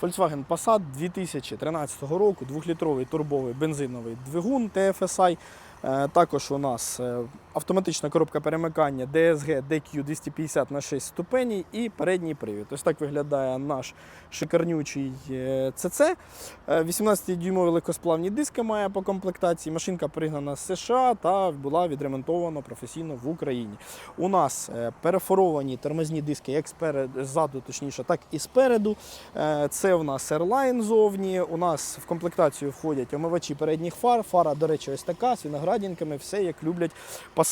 Volkswagen Passat 2013 року, 2-літровий турбовий бензиновий двигун TFSI. Е, Також у нас е, автоматична коробка перемикання DSG DQ 250 на 6 ступеней і передній привід. Ось так виглядає наш шикарнючий е, CC. Е, 18-дюймові легкосплавні диски має по комплектації. Машинка пригнана з США та була відремонтована професійно в Україні. У нас е, перефоровані тормозні диски як ззаду, точніше, так і спереду. Е, Це у нас Airline зовні. У нас в комплектацію входять омивачі передніх фар. Фара, до речі, ось така з виноградінками, все як люблять пасатоводи.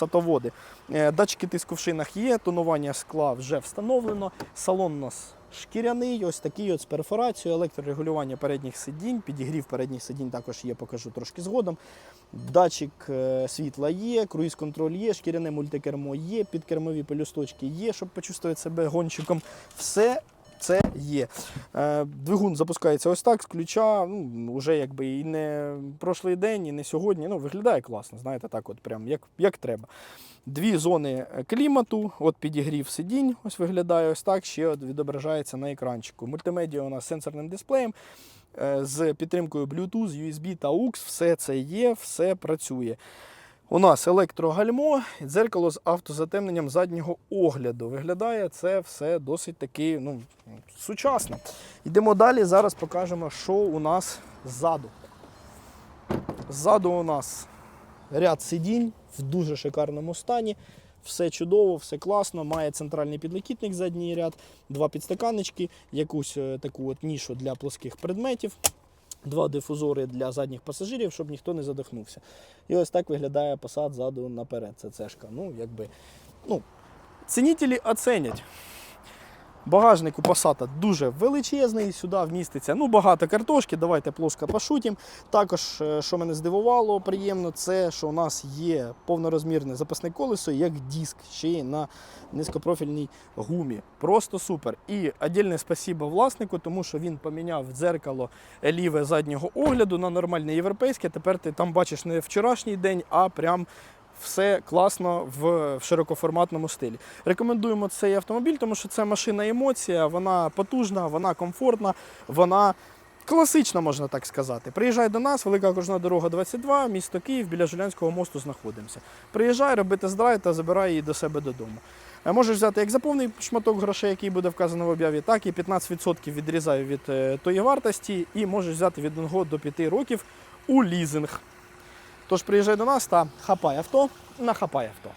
Е, Датчики тиску в шинах є, тонування скла вже встановлено. Салон у нас шкіряний, ось такий от з перфорацією, електрорегулювання передніх сидінь, підігрів передніх сидінь також є, покажу трошки згодом. Датчик е, світла є, круїз-контроль є, шкіряне мультикермо є, підкермові пелюсточки є, щоб почувствувати себе гонщиком. Все це є. Е, Двигун запускається ось так з ключа. Ну, вже якби і не прошлий день, і не сьогодні. Ну, виглядає класно, знаєте, так от прям як, як треба. Дві зони клімату, от підігрів сидінь, ось виглядає ось так, ще от відображається на екранчику. Мультимедіа у нас з сенсорним дисплеєм, е, з підтримкою Bluetooth, USB та AUX, все це є, все працює. У нас електрогальмо, дзеркало з автозатемненням заднього огляду. Виглядає це все досить таки ну, сучасно. Йдемо далі, зараз покажемо, що у нас ззаду. Ззаду у нас ряд сидінь в дуже шикарному стані. Все чудово, все класно. Має центральний підлокітник задній ряд, два підстаканнички, якусь е, таку от нішу для плоских предметів, два дифузори для задніх пасажирів, щоб ніхто не задихнувся. І ось так виглядає посад ззаду наперед. Це цешка. Ну, якби, ну, цінітелі оценять. Багажник у Passat дуже величезний, сюди вміститься ну, багато картошки, давайте плоско пошутім. Також, е, що мене здивувало приємно, це що у нас є повнорозмірне запасне колесо, як диск, ще й на низькопрофільній гумі. Просто супер. І віддільне спасибо власнику, тому що він поміняв дзеркало ліве заднього огляду на нормальне європейське. Тепер ти там бачиш не вчорашній день, а прям все класно в широкоформатному стилі. Рекомендуємо цей автомобіль, тому що це машина емоція, вона потужна, вона комфортна, вона класична, можна так сказати. Приїжджай до нас, велика окружна дорога 22, місто Київ, біля Жилянського мосту знаходимося. Приїжджай, роби тест-драйв та забирай її до себе додому. Е, Можеш взяти як за повний шматок грошей, який буде вказано в об'яві, так і 15% відрізаю від е, тої вартості, і можеш взяти від 1 до 5 років у лізинг. Тож приїжджай до нас та хапай авто на хапай авто.